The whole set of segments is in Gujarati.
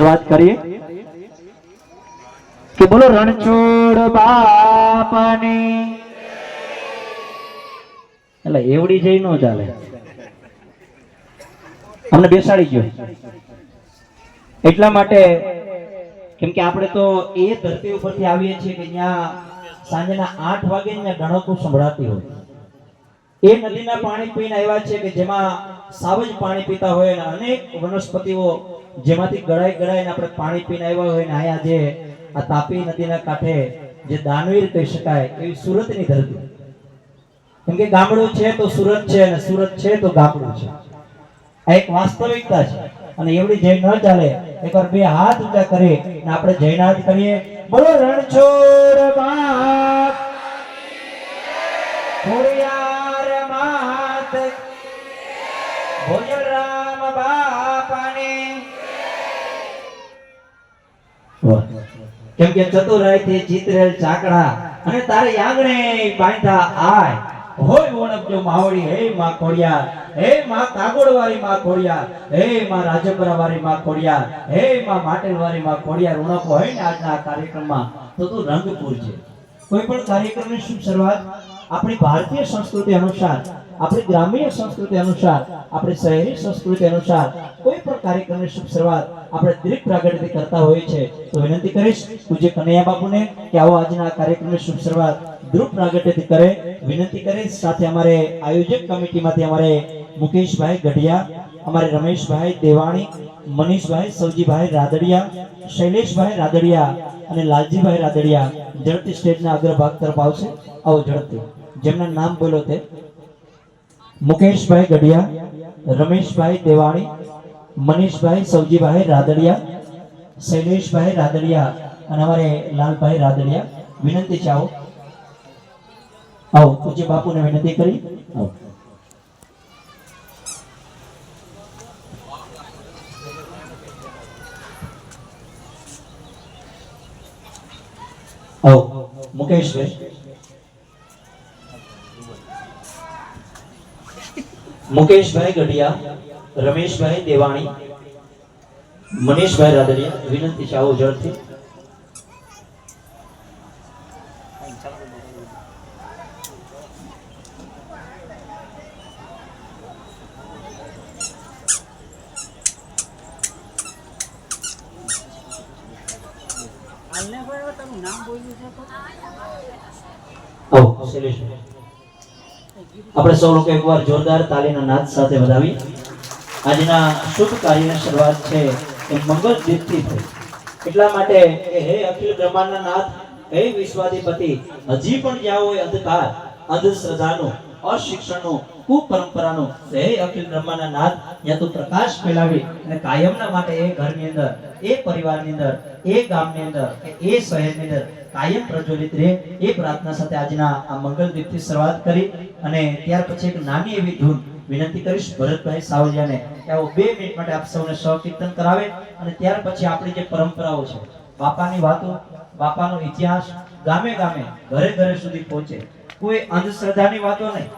શરૂઆત કરીએ. કે બોલો, રણછોડ બાપની. એટલે એવડી જઈ નો ચાલે. અમને બેસાડી ગયો એટલા માટે, કેમ કે આપણે તો એ ધરતી ઉપરથી આવીએ છીએ કે ત્યાં સાંજના આઠ વાગે ત્યાં ગણકો સંભળાતી હોય. એ નદીના પાણી પીને આવ્યા છે કે જેમાં સાવ જ પાણી પીતા હોય અને અનેક વનસ્પતિઓ જેમાંથી ગળાઈ ગળાઈને આપણે પાણી પીને આવ્યા હોય ને અહીંયા જે આ તાપી નદીના કાંઠે જે દાનવીર કહી શકાય, એવી સુરતની ધરતી. કેમ કે ગામડું છે તો સુરત છે અને સુરત છે તો ગામડું છે. આ એક વાસ્તવિકતા છે. અને એવડી જય ન ચાલે, એકવાર બે હાથ ઊંચા કરી અને આપણે જયનાથ કરીએ. બોલો રણછોડ બાપ. ખોડિયાર કેમ કે ચતુરાયથી ચિતરેલ ચાકડા અને તારે આંગણે બાંધા આય. હોય ઓણપજો માવડી, હે માં ખોડિયાર. હે માં કાગોડવાળી માં ખોડિયાર. હે માં રાજપરાવાળી માં ખોડિયાર. હે માં માટેલવાળી માં ખોડિયાર. ઉણપ હોય ને આજના કાર્યક્રમમાં, તો તું રંગપુર છે. કોઈ પણ કાર્યક્રમની શુભ શરૂઆત? આપણી ભારતીય સંસ્કૃતિ અનુસાર, આપણી ગ્રામીય સંસ્કૃતિ અનુસાર, આપણી શહેરી સંસ્કૃતિ અનુસાર કોઈ પણ કાર્યક્રમની શુભ શરૂઆત? આપણે દીર્ઘ પ્રાગટ્યથી કરતા હોઈએ છે તો વિનંતી કરીશ પૂજ્ય કનૈયા બાપુને કે આવો આજના કાર્યક્રમની શુભ શરૂઆત દ્રુપ પ્રાગટ્યથી કરે. વિનંતી કરીશ સાથે અમારે આયોજક કમિટીમાંથી અમારે મુકેશભાઈ ગઢિયા, અમારે રમેશભાઈ દેવાણી, મનીષભાઈ સૌજીભાઈ રાદડિયા, શૈલેષભાઈ રાદડિયા અને લાલજીભાઈ રાદડિયા ઝડપી સ્ટેજના અગ્રભાગ તરફ આવશે. આવો ઝડપથી. જેમના નામ બોલો તે. મુકેશભાઈ ગઢિયા, રમેશભાઈ દેવાણી મનીષભાઈ સૌજીભાઈ રાદડિયા શૈલેષભાઈ રાદડિયા અને અમારે લાલભાઈ રાદડિયા વિનંતી છે આવો આવો પૂજ્ય બાપુને વિનંતી કરી આવો આવો મુકેશભાઈ મુકેશભાઈ ગઢિયા રમેશભાઈ દેવાણી, મનીષભાઈ રાદડિયા, વિનંતી છે આવો ઝડપથી. આપણે સૌ લોકો એકવાર જોરદાર તાલીના નાદ સાથે વધાવી. આજના શુભ કાર્યની શરૂઆત છે એ મંગળ દીપથી થઈ. એટલા માટે હે અખિલ બ્રહ્માંડના નાથ, હે વિશ્વાધિપતિ, હજી પણ જ્યાં હોય અંધકાર, અંધશ્રદ્ધાનો, અશિક્ષણનો, કુપરંપરાનો, હે અખિલ બ્રહ્માંડના નાથ જ્યાં તું પ્રકાશ ફેલાવી અને કાયમના માટે એ ઘરની અંદર, એ પરિવારની અંદર, એ ગામની અંદર એ શહેરની અંદર કાયમ પ્રજ્વલિત રહે, એ પ્રાર્થના સાથે આજના આ મંગલ દીપથી શરૂઆત કરી અને ત્યાર પછી એક નાની એવી ધૂન વિનંતી કરીશ. ભરતભાઈ સાવલિયાને કે આવો બે મિનિટ માટે આપ સૌને સહકીર્તન કરાવે અને ત્યાર પછી આપણી જે પરંપરાઓ છે, બાપાની વાતો, બાપાનો ઇતિહાસ, ગામે ગામે, ઘરે ઘરે સુધી પહોંચે. કોઈ અંધશ્રદ્ધાની વાતો નહીં.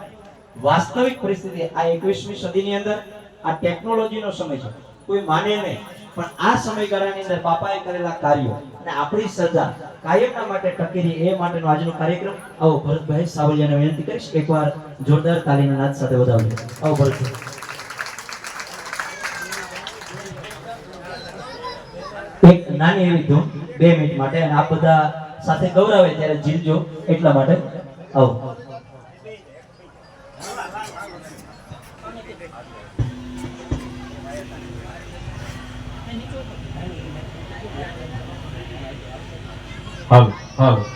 વાસ્તવિક પરિસ્થિતિ આ એકવીસમી સદીની અંદર આ ટેકનોલોજીનો સમય છે. કોઈ માને નહીં. પણ આ સમયગાળાની અંદર બાપાએ કરેલા કાર્યો અને આપણી સજા કાયમના માટે ટકી રહે એ માટેનો આજનો કાર્યક્રમ. આવો ભરતભાઈ સાવલિયાને વિનંતી કરીશ, એકવાર જોરદાર તાલીના નાદ સાથે વધાવજો. આવો ભરતભાઈ એક નાની એવી ધૂન બે મિનિટ માટે અને આ બધા સાથે ગૌરવે ત્યારે જીલજો એટલા માટે. આવો. Al, al.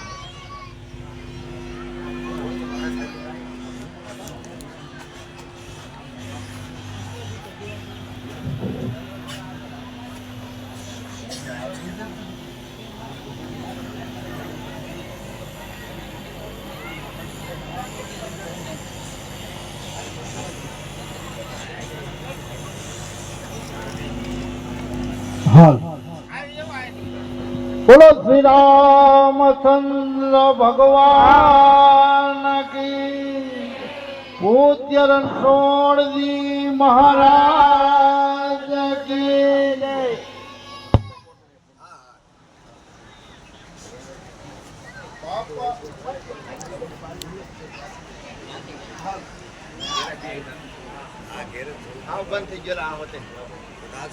hall રામચંદ્ર ભગવાન કી પૂજ્ય રણછોડજી મહારાજ કી આ બંધ થઈ ગયો આ હોતે. રાજ